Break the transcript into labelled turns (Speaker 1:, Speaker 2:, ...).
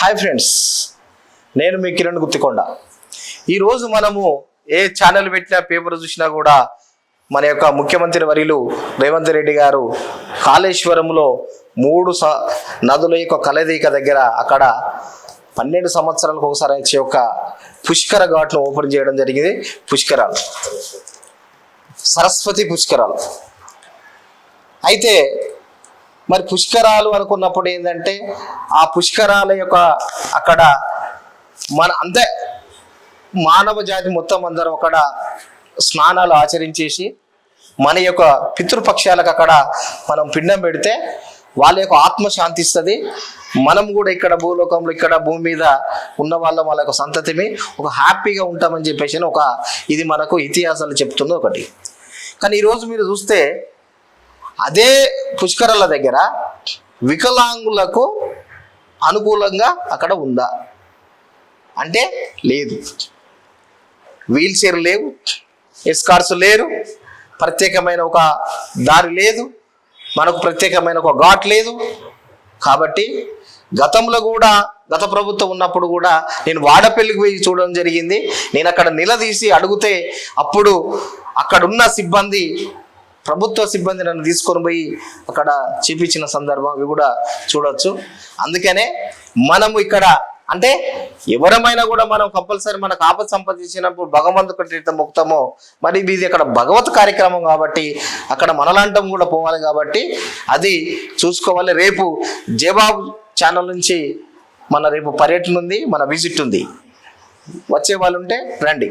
Speaker 1: Hi friends నేను మీ కిరణ్ గుత్తికొండ. ఈరోజు మనము ఏ ఛానల్ పెట్టినా పేపర్ చూసినా కూడా మన యొక్క ముఖ్యమంత్రి వర్యులు రేవంత్ రెడ్డి గారు కాళేశ్వరంలో మూడు స నదుల యొక్క కలదీక దగ్గర అక్కడ పన్నెండు సంవత్సరాలకు ఒకసారి వచ్చే ఒక పుష్కర ఘాట్ను ఓపెన్ చేయడం జరిగింది. పుష్కరాలు. సరస్వతి పుష్కరాలు. అయితే మరి పుష్కరాలు అనుకున్నప్పుడు ఏంటంటే ఆ పుష్కరాల యొక్క అక్కడ మన అంతే మానవ జాతి మొత్తం అందరం అక్కడ స్నానాలు ఆచరించేసి మన యొక్క పితృపక్షాలకు అక్కడ మనం పిండం పెడితే వాళ్ళ యొక్క ఆత్మ శాంతిస్తుంది. మనం కూడా ఇక్కడ భూలోకంలో ఇక్కడ భూమి మీద ఉన్న వాళ్ళ వాళ్ళ యొక్క సంతతిని ఒక హ్యాపీగా ఉంటామని చెప్పేసి ఒక ఇది మనకు ఇతిహాసాలు చెప్తుంది ఒకటి. కానీ ఈరోజు మీరు చూస్తే అదే పుష్కరాల దగ్గర వికలాంగులకు అనుకూలంగా అక్కడ ఉందా? అంటే లేదు. వీల్ చైర్ లేవు ఎస్కార్స్ లేరు ప్రత్యేకమైన ఒక దారి లేదు మనకు ప్రత్యేకమైన ఒక ఘాట్ లేదు. కాబట్టి గతంలో కూడా గత ప్రభుత్వం ఉన్నప్పుడు కూడా నేను వాడపల్లికి పోయి చూడడం జరిగింది. నేను అక్కడ నిలదీసి అడిగితే అప్పుడు అక్కడున్న సిబ్బంది ప్రభుత్వ సిబ్బంది నన్ను తీసుకొని పోయి అక్కడ చూపించిన సందర్భం అవి కూడా చూడవచ్చు అందుకనే మనము ఇక్కడ అంటే ఎవరమైనా కూడా మనం కంపల్సరీ మనకు ఆపద సంపాదించినప్పుడు భగవంతు ఎట్లా ముక్తమో మరి ఇది అక్కడ భగవత్ కార్యక్రమం కాబట్టి అక్కడ మనలాంటం కూడా పోవాలి కాబట్టి అది చూసుకోవాలి. రేపు జయబాబు ఛానల్ నుంచి మన రేపు పర్యటన ఉంది మన విజిట్ ఉంది. వచ్చే వాళ్ళు ఉంటే రండి.